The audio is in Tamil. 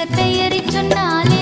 உலக பெயரை சொன்னாலே